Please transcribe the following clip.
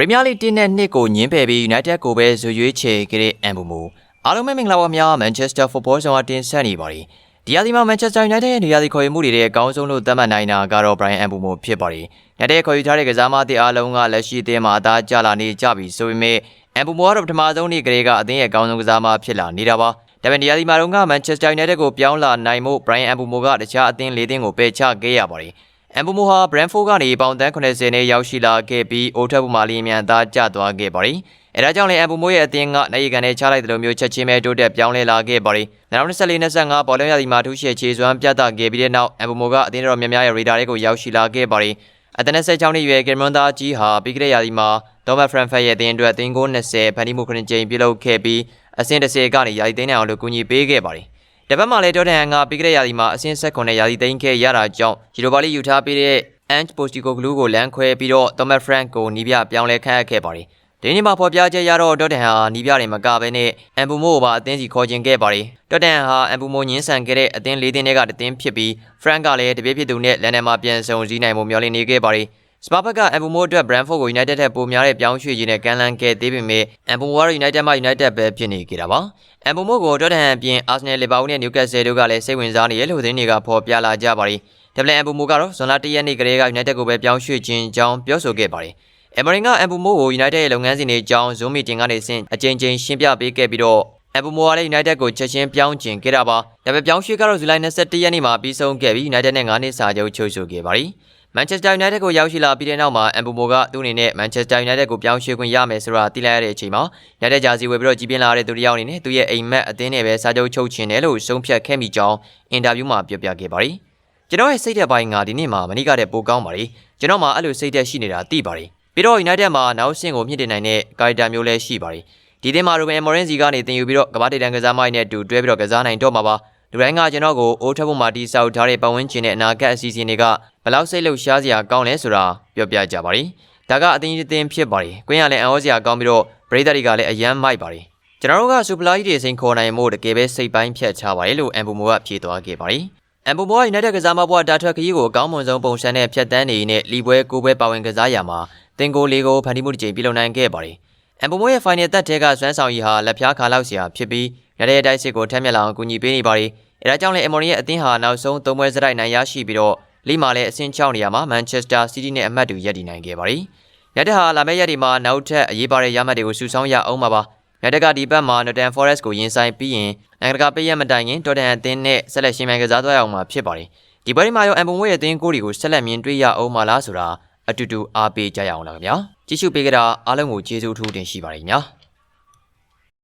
ပရီးမီယာလိတင်းနဲ့နှစ်ကိုညင်းပယ်ပြီး United ကိုပဲဇွရွေးချယ်ခဲ့တဲ့အမ်ဘူမူအားလုံးပဲမင်္ဂလာပါများ Manchester Football ဆောင်အတင်ဆက်နေပါတယ်ဒီရာသီမှာ Manchester United ရဲ့နေရာသီခေါ်ယူမှုတွေရဲ့အကောင်းဆုံးလို့သတ်မှတ်နိုင်တာကတော့ Brian Mbeumo ဖြစ်ပါတယ်။ညတဲ့ခေါ်ယူထားတဲ့ကစားမသစ်အားလုံးကလက်ရှိအသင်းမှာအသားကျလာနေကြပြီဆိုပေမဲ့ Mbeumo ကတော့ပထမဆုံးနေ့ကလေးကအသင်းရဲ့အကောင်းဆုံးကစားမဖြစ်လာနေတာပါ။ဒါပေမဲ့ဒီရာသီမှာတော့က Manchester United ကိုပြောင်းလာနိုင်မှု Brian Mbeumo ကတခြားအသင်း၄သင်းကိုပယ်ချခဲ့ရပါတယ်။ အမ်ဘူမိုဟာ Brentford ကနေပေါင်တန်း80နဲ့ရောက်ရှိလာခဲ့ပြီးအိုထပ်ဘူမာလီမြန်သားကျသွားခဲ့ပါတယ်။အဲဒါကြောင့်လည်းအမ်ဘူမိုရဲ့အသင်းကနိုင်ကန်နဲ့ချလိုက်တဲ့လိုမျိုးချက်ချင်းပဲတိုးတက်ပြောင်းလဲလာခဲ့ပါတယ်။2024-25ပေါ်လွန်ရသည်မှာထူးရှယ်ခြေစွမ်းပြသခဲ့ပြီးတဲ့နောက်အမ်ဘူမိုကအသင်းတော်များများရဲ့ရေဒါတွေကိုရောက်ရှိလာခဲ့ပါတယ်။အသင်း16နှစ်ရွယ်ကင်မွန်သားကြီးဟာပြီးခဲ့တဲ့ရာသီမှာဒေါမတ်ဖရန်ဖက်ရဲ့အသင်းအတွက်အသင်းကို20ဖန်တီးမှုခရင်ချိန်ပြုလုပ်ခဲ့ပြီးအဆင့်30ကနေရာသီသိန်းနိုင်အောင်လို့ကူညီပေးခဲ့ပါတယ်။ တပတ်မှလည်းဒေါ်တန်ဟန်ကပြီးခဲ့တဲ့ရာသီမှာအဆင့်ဆက်ခွန်နဲ့ရာသီသိမ်းခဲ့ရတာကြောင့်ယူရိုပါလိယူထားပေးတဲ့ Ange Postecoglou ကိုလမ်းခွဲပြီးတော့ Thomas Frank ကိုနီးပြပြောင်းလဲခန့်အပ်ခဲ့ပါတယ်။ဒီနေ့မှာဖော်ပြချက်ရတော့ဒေါ်တန်ဟန်ဟာနီးပြတယ်မကဘဲနဲ့အမ်ဘူမိုကိုပါအသင်းစီခေါ်ကျင်ခဲ့ပါတယ်။ဒေါ်တန်ဟန်ဟာအမ်ဘူမိုညင်းဆန်ခဲ့တဲ့အသင်း၄သင်းတွေကတသင်းဖြစ်ပြီး Frank ကလည်းတပြည့်ဖြစ်သူနဲ့လန်ဒန်မှာပြန်ဆုံစည်းနိုင်မှုမျှော်လင့်နေခဲ့ပါတယ်။ စပါဘက်ကအမ်ဘူမိုအတွက် Brentford ကို United ထက်ပိုများတဲ့ပြောင်းရွှေ့ခြင်းနဲ့ကန်လန်းခဲ့သေးပေမဲ့အမ်ဘူမိုက United မှ United ပဲဖြစ်နေကြတာပါ။အမ်ဘူမိုကိုဒေါ်တန်ဟန်အပြင် Arsenal, Liverpool နဲ့ Newcastle တို့ကလည်းစိတ်ဝင်စားနေရလို့သတင်းတွေကဖော်ပြလာကြပါတယ်။ WM အမ်ဘူမိုကတော့ဇွန်လ၁ရက်နေ့ကလေးက United ကိုပဲပြောင်းရွှေ့ခြင်းကြောင်းပြောဆိုခဲ့ပါတယ်။အမရင်ကအမ်ဘူမိုကို United ရဲ့လုပ်ငန်းစဉ်တွေအကြောင်း Zoom meeting ကနေဆင့်အကြိမ်ကြိမ်ရှင်းပြပေးခဲ့ပြီးတော့အမ်ဘူမိုကလည်း United ကိုချက်ချင်းပြောင်းကျင်ခဲ့တာပါ။ဒါပေမဲ့ပြောင်းရွှေ့ကတော့ဇူလိုင်21ရက်နေ့မှာပြီးဆုံးခဲ့ပြီး United နဲ့9နှစ်စာချုပ်ချုပ်ဆိုခဲ့ပါတယ်။ Manchester United ကိုရောက်ရှိလာပြီးတဲ့နောက်မှာအမ်ဘူမိုကသူ့အနေနဲ့ Manchester United ကိုပြောင်းရွှေ့ခွင့်ရမယ်ဆိုတာသိလိုက်ရတဲ့အချိန်မှာ United ဂျာစီဝယ်ပြီးတော့ကြီးပြင်းလာတဲ့သူတစ်ယောက်အနေနဲ့သူ့ရဲ့အိမ်မက်အသင်းနဲ့ပဲစာချုပ်ချုပ်ချင်တယ်လို့ဆုံးဖြတ်ခဲ့မိကြောင်းအင်တာဗျူးမှာပြောပြခဲ့ပါတယ်။ကျွန်တော်ရဲ့စိတ်သက်ပိုင်းကဒီနေ့မှာမနေ့ကတည်းပိုကောင်းပါတယ်။ကျွန်တော်မှာအဲ့လိုစိတ်သက်ရှိနေတာသိပါတယ်။ပြီးတော့ United မှာနောက်ဆင့်ကိုမြင့်တင်နိုင်တဲ့ကာရီတာမျိုးလည်းရှိပါတယ်။ဒီသင်းမှာ Ruben Amorim စီကနေတင်ယူပြီးတော့ကမ္ဘာတေတန်ကစားမိုင်းနဲ့တူတွဲပြီးတော့ကစားနိုင်တော့မှာပါ။လူတိုင်းကကျွန်တော်ကိုအိုးထပ်ဖို့မှာတိစောက်ထားတဲ့ပတ်ဝန်းကျင်နဲ့အနာဂတ်အစီအစဉ်တွေက ဘယ်လောက်စိတ်လှုပ်ရှားစရာကောင်းလဲဆိုတာပြောပြကြပါရီ။ဒါကအသင်းကြီးအသင်းဖြစ်ပါတယ်။ကွင်းရလည်းအံ့ဩစရာကောင်းပြီးတော့ပရိသတ်တွေကလည်းအယမ်းမိုက်ပါတယ်။ကျွန်တော်တို့ကစူပလာကြီးတွေစိန်ခေါ်နိုင်မှုတကယ်ပဲစိတ်ပိုင်းဖြတ်ချပါတယ်လို့အမ်ဘူမိုကဖြေသွားခဲ့ပါတယ်။အမ်ဘူမိုက United ကစားမဘွားတာထွက်ခရီးကိုအကောင်းမွန်ဆုံးပုံစံနဲ့ဖြတ်တန်းနေနဲ့လီပွဲကိုပွဲပါဝင်ကစားရမှာတင်ကိုလေးကိုဖန်တီးမှုတစ်ကြိမ်ပြုလုပ်နိုင်ခဲ့ပါတယ်။အမ်ဘူမိုရဲ့ final သက်ထဲကစွမ်းဆောင်ရည်ဟာလက်ဖျားခါလောက်စရာဖြစ်ပြီးရတဲ့တိုက်စစ်ကိုထမ်းမြက်လာအောင်ကူညီပေးနေပါတယ်။အဲဒါကြောင့်လည်းအမော်ရီရဲ့အသင်းဟာနောက်ဆုံးသုံးပွဲစရိုက်နိုင်ရရှိပြီးတော့ လီမာလည်းအဆင့်6နေရာမှာမန်ချက်စတာစီးတီးနဲ့အမှတ်တူရပ်တည်နိုင်ခဲ့ပါတယ်။ညတက်ဟာလာမယ့်ရက်ဒီမှာနောက်ထပ်အရေးပါတဲ့ရမှတ်တွေကိုစုဆောင်းရအောင်ပါပါ။ညတက်ကဒီဘက်မှာ Northern Forest ကိုရင်ဆိုင်ပြီးရင်နိုင်ငံတကာပေးရမတိုင်ခင်တော်တန်အသင်းနဲ့ဆက်လက်ရှင်မြန်ကစားသွားရအောင်မှာဖြစ်ပါတယ်။ဒီပွဲဒီမှာရောအမ်ဘုံဝဲရဲ့အသင်းကိုတွေကိုဆက်လက်မြင်တွေ့ရအောင်မလားဆိုတာအတူတူအားပေးကြရအောင်လားခင်ဗျာ။ကြည့်ရှုပေးကြတာအားလုံးကိုကျေးဇူးထူးတင်ရှိပါတယ်ခင်ဗျာ။